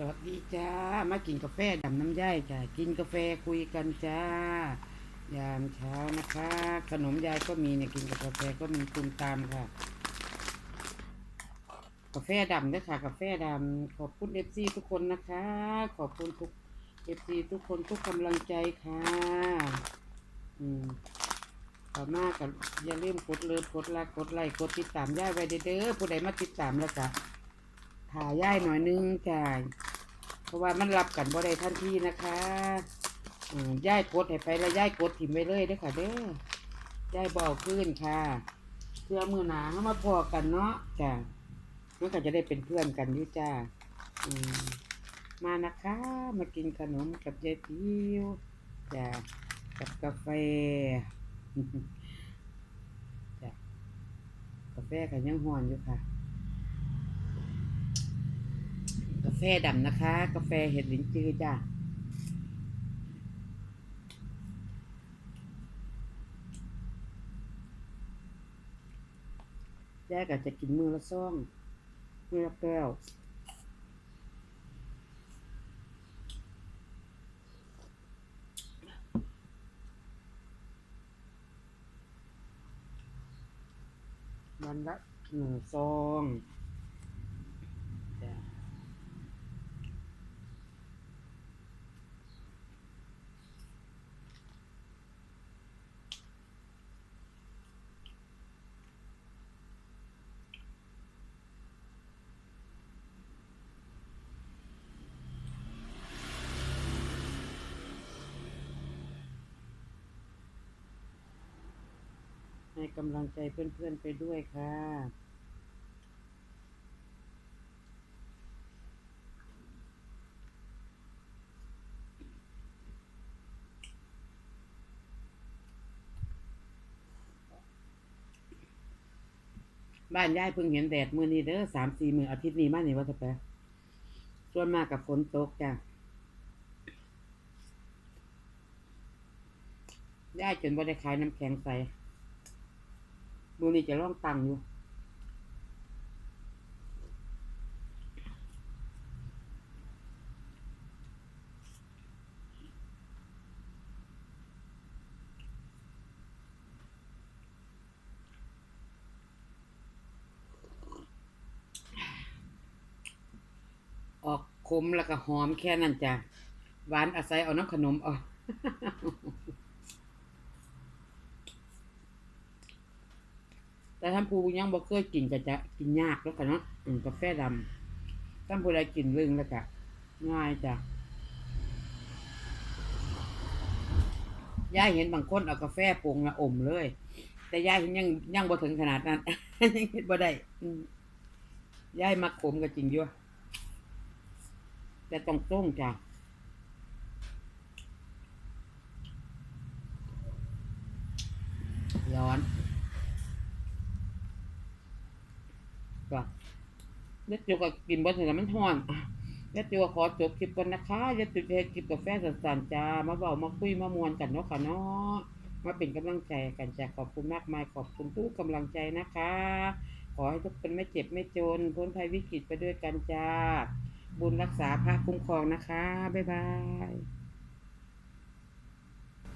สวัสดีจ้า มากินกาแฟดำน้ำย่ายจ้ากินกาแฟคุยกันจ้า ยามเช้านะคะ ขนมยายก็มีเนี่ยกินกับกาแฟก็มีตุมตามค่ะ กาแฟดำด้วยค่ะ กาแฟดำขอบคุณเอฟซีทุกคนนะคะ ขอบคุณทุกเอฟซีทุกคนทุกกำลังใจค่ะ อืมขอบมากกับอย่าลืมกดเลิฟกดไลค์กดไลค์กดติดตามย่ายไว้เด้อผู้ใดมาติดตามแล้วจ้ะถ่ายย่ายหน่อยนึงจ้า เพราะว่ามันรับกันบ่ได้ทันทีนะคะย่ายกดให้ไปแล้วย่ายกดถิ่มไปเลยเด้อค่ะเด้อย่ายบเอกขึ้นค่ะเพื่อมือหนาเขามาพอกันเนาะจ้ามันก็จะได้เป็นเพื่อนกันอยู่จ้าอืมมานะคะ มากินขนมกับยายทิวจ้ากับกาแฟจ้ากาแฟกันยังห่อนอยู่ค่ะ กา แฟดำนะคะ กาแฟเห็ดลิ้นจือจ้าแยกอาจจะกินมือละซ่องมือละแก้ววันละหนึ่งซอง ให้กำลังใจเพื่อนๆไปด้วยค่ะบ้านยายเพิ่งเห็นแดดมือนี้เด้อสามสี่มืออาทิตย์นี้มานี่ว่าจะไปส่วนมากกับฝนตกจ้ะยายจนบ่ได้ขายน้ำแข็งใส มือนี้จะร่องตังอยู่ออกขมแล้วก็หอมแค่นั้นจ้ะหวานอาศัยเอาน้ำขนมเอา แต่ท่านผู้ยังบ่เคยกินก็จะกินยากแล้วกันเนาะอืมกาแฟดำท่านผู้ใดกินเรื่องแล้วก็ง่ายจ้ะย่าเห็นบางคนเอากาแฟปรุงละอมเลย แต่ย่าเห็นยังยังบ่ถึงขนาดนั้นยังเฮ็ดบ่ได้ยายมักขมก็จริงอยู่แต่ต้องต้งจ้ะ ร้อน ก็เล็ดจูก็กินบนถึงมันห้อนเล็ดจูก็ขอจบคลิปก่อนนะคะเล็ดจูเทคลิปกาแฟสันๆจ้ามาเบามาคุยมามวนกันเนาะค่ะเนาะมาเป็นกำลังใจกันจ้ะขอบคุณมากมายขอบคุณทุกกำลังใจนะคะ ขอให้ทุกคนไม่เจ็บไม่จนพ้นภัยวิกฤตไปด้วยกันจ้าบุญรักษาพระคุ้มครองนะคะบ๊ายบาย